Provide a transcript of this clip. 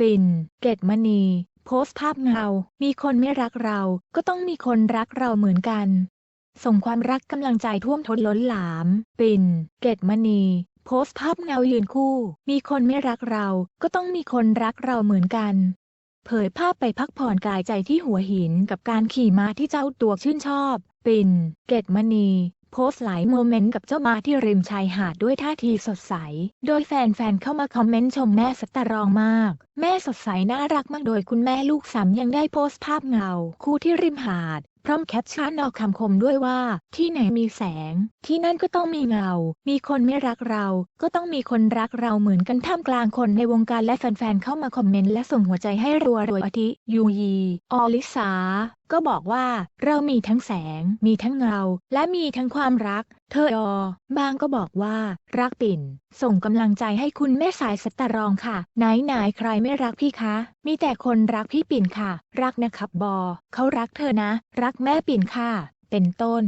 ปิ่น เกตมณี โพสต์ภาพเงา มีคนไม่รักเรา ก็ต้องมีคนรักเราเหมือนกัน ส่งความรักกำลังใจท่วมท้นล้นหลาม ปิ่น เกตมณี โพสต์ภาพเงายืนคู่ มีคนไม่รักเรา ก็ต้องมีคนรักเราเหมือนกัน เผยภาพไปพักผ่อนกายใจที่หัวหินกับการขี่ม้าที่เจ้าตัวชื่นชอบ ปิ่น เกตมณี โพสต์หลายโมเมนต์กับเจ้ามาที่ริมชายหาดด้วยท่าทีสดใส โดยแฟนๆ เข้ามาคอมเมนต์ชมแม่สตรองมาก แม่สดใสน่ารักมากโดยคุณแม่ลูกสามยังได้โพสต์ภาพเงา คู่ที่ริมหาด พร้อมแคปชั่นเอาคำคมด้วยว่า ที่ไหนมีแสง ที่นั่นก็ต้องมีเงา มีคนไม่รักเรา ก็ต้องมีคนรักเราเหมือนกันท่ามกลางคนในวงการและแฟนๆ เข้ามาคอมเมนต์และส่งหัวใจให้รัวๆอาทิยูยีออลิสา ก็บอกว่า เรามีทั้งแสง มีทั้งเงา และมีทั้งความรัก เธออบางก็บอกว่า รักปิ่น ส่งกำลังใจให้คุณแม่สายสตรองค่ะ ไหนไหนๆใครไม่รักพี่คะ มีแต่คนรักพี่ปิ่นค่ะ รักนะครับบอ เขารักเธอนะ รักแม่ปิ่นค่ะ เป็นต้น